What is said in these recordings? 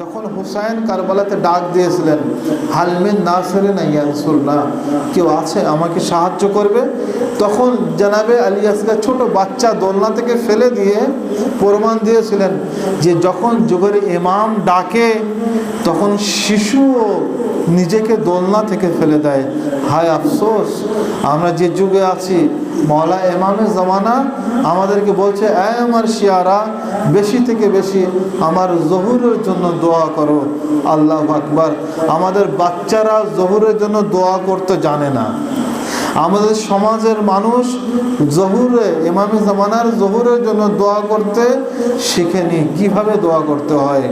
যখন হুসাইন কারবালাতে ডাক দিয়েছিলেন হালমিন না ইয়ানসুর না কেউ আছে আমাকে সাহায্য করবে? তখন জানাবে আলী আসগার ছোট বাচ্চা দোলনা থেকে ফেলে দিয়ে প্রমাণ দিয়েছিলেন যে যখন যুগের ইমাম ডাকে, তখন শিশুও নিজেকে দোলনা থেকে ফেলে দেয়। হায় আফসোস, আমরা যে যুগে আছি মৌলা এমামের জমানা আমাদেরকে বলছে, এ আমার শিয়ারা, বেশি থেকে বেশি আমার জহুরের জন্য দোয়া করো, আল্লাহ আকবার। আমাদের বাচ্চারা জহুরের জন্য দোয়া করতে জানে না। আমাদের সমাজের মানুষ জহুরে, ইমামি জামানার জহুরের জন্য দোয়া করতে শিখেনি। কীভাবে দোয়া করতে হয়?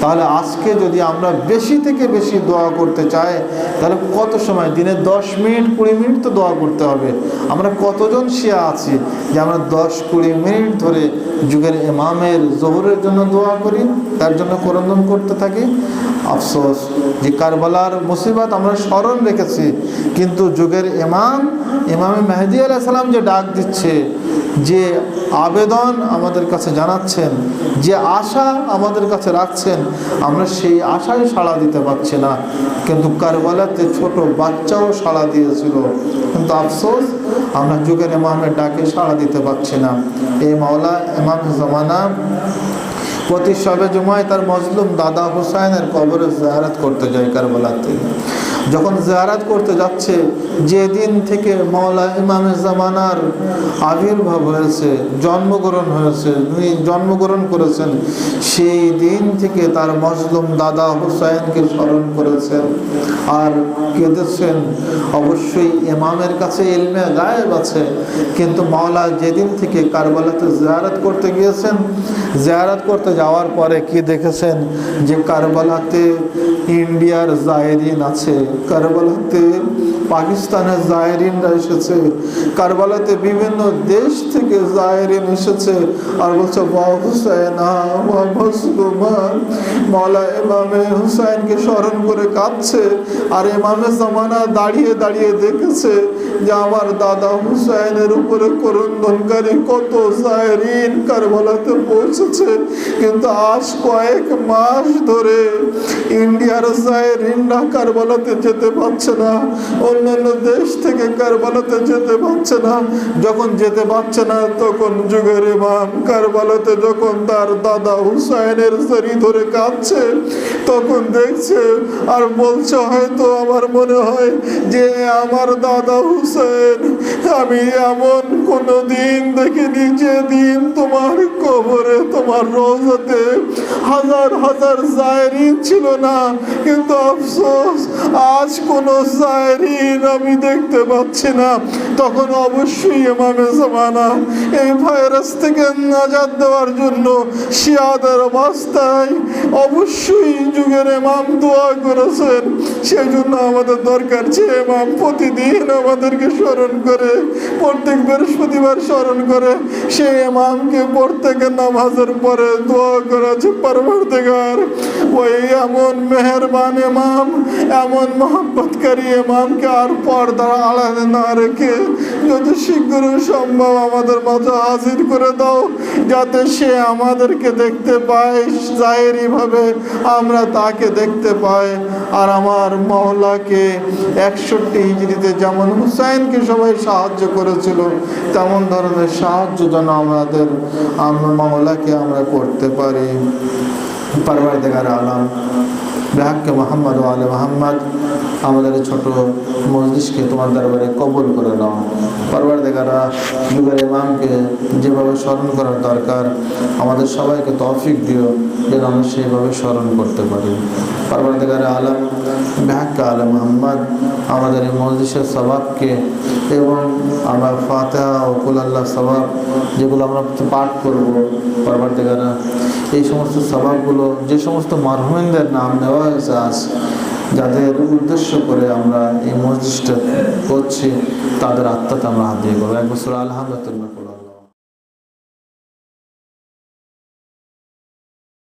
তাহলে আজকে যদি আমরা বেশি থেকে বেশি দোয়া করতে চাই, তাহলে কত সময়? দিনে দশ মিনিট, কুড়ি মিনিট তো দোয়া করতে হবে। আমরা কতজন শিয়া আছি যে আমরা দশ, কুড়ি মিনিট ধরে যুগের ইমামের জহুরের জন্য দোয়া করি, তার জন্য করন্দন করতে থাকি? আফসোস, যে কারবালার মুসিবত আমরা স্মরণ রেখেছি, কিন্তু যুগের ইমাম, ইমামে মেহেদি আলাহ সালাম যে ডাক দিচ্ছে যে আবেদন আমাদের কাছে জানাচ্ছেন, যে আশা আমাদের কাছে রাখছেন, আমরা সেই আশায় সাড়া দিতে পারছি না। কিন্তু কারবালাতে ছোট বাচ্চাও সাড়া দিয়েছিল। কিন্তু আফসোস, আমরা যুগের ইমামের ডাকে সাড়া দিতে পারছি না। এই মাওলা ইমাম জমানা প্রতি সবে জুমায় তার মজলুম দাদা হুসাইনের কবরে জিয়ারাত করতে যায় কারবালাতে। যখন জিয়ারাত করতে যাচ্ছে, যেদিন থেকে মৌলা ইমামে জামানার আবির্ভাব হয়েছে, জন্মগ্রহণ হয়েছে, উনি জন্মগ্রহণ করেছেন, সেই দিন থেকে তার মজলুম দাদা হুসাইনকে স্মরণ করেছেন আর কেঁদেছেন। অবশ্যই ইমামের কাছে এলমে গায়েব আছে, কিন্তু মাওলা যেদিন থেকে কারবালাতে জিয়ারাত করতে গিয়েছেন, জিয়ারাত করতে যাওয়ার পরে কি দেখেছেন? যে কারবালাতে ইন্ডিয়ার জায়রিন আছে। কারবালাতে পাকিস্তানের জায়রিনরা এসেছে। কারবালাতে বিভিন্ন দেশ থেকে জায়রিন এসেছে। আর বলছে মৌলা ইমামে হুসাইনকে স্মরণ করে কাঁদছে। আর ইমামে জামানা দাঁড়িয়ে দাঁড়িয়ে দেখেছে। আমার দাদা হুসাইনের উপরে করন্দনকারী কত জায়রিন কারবালাতে পৌঁছেছে। কিন্তু আজ কয়েক মাস ধরে ইন্ডিয়ার জায়রিনরা কারবালাতে যেতে পারছে না, অন্যান্য দেশ থেকে কারবালাতে যেতে পারছে না। যখন যেতে পারছে না, তখন যুগের ইমাম কারবালাতে যখন তার দাদা হুসাইনের শরী ধরে কাঁদছে, তখন দেখছে আর বলছে, হয়তো আমার মনে হয় যে আমার দাদা হুসেন আমি এমন কোনো দিন দেখিনি যে দিন তোমার কবরে, তোমার রোজাতে। হাজার হাজার জায়রিন ছিল না, কিন্তু আফসোস, আজ কোনো জায়রিন আমি দেখতে পাচ্ছি না। তখন অবশ্যই এমামে জামানা এই ভাইরাস থেকে নাজাদ দেওয়ার জন্য শিয়াদের অবস্থায় অবশ্যই যুগের এমাম দোয়া করেছেন। সেই জন্য আমাদের দরকার যে এমাম প্রতিদিন আমাদেরকে স্মরণ করে প্রত্যেক বৃহস্পতিবার স্মরণ করে সেই এমামকে প্রত্যেকের নামাজের পরে দোয়া করেছে পরবর্তীকার ওই এমন মেহরবান এমাম এমন মোহাম্মতকারী এমামকে আর পর্দার আড়ালে না রেখে যদি শীঘ্র সম্ভব আমাদের মাঝে হাজির করে দাও, যাতে সে আমাদেরকে দেখতে পায় জাহেরি ভাবে আমরা তাকে দেখতে পাই। আর আমার মহলাকে একষট্টি হিজড়িতে যেমন হুসাইনকে সবাই সাহায্য করেছিল, তেমন ধরনের সাহায্য যেন আমাদের আমরা মহলাকে আমরা করতে পারি। পারবার আলাম বেহাক্কে মোহাম্মদ ও আলে মোহাম্মদ, আমাদের ছোট মসজিদকে তোমার দরবারে কবুল করে নাও। পরবার দেখারা যুগের ইমামকে যেভাবে স্মরণ করার দরকার, আমাদের সবাইকে তৌফিক দিও যেন আমরা সেইভাবে স্মরণ করতে পারি। পরবার দেখারে আলম বেহাক্কা আলম মোহাম্মদ আমাদের এই মসজিদের স্বভাবকে এবং আমরা ফাতেহা ও কুলাল্লাহ স্বভাব যেগুলো আমরা পাঠ করব পরবার দেখানা এই সমস্ত স্বভাবগুলো যে সমস্ত মারহুমিনদের নাম নেওয়া হয়েছে আজ, যাদের উদ্দেশ্য করে আমরা এই মসজিদটা করছি, তাদের আত্মাতে আমরা হাত দিয়ে করব এক বছর আলহামদুলিল্লাহ।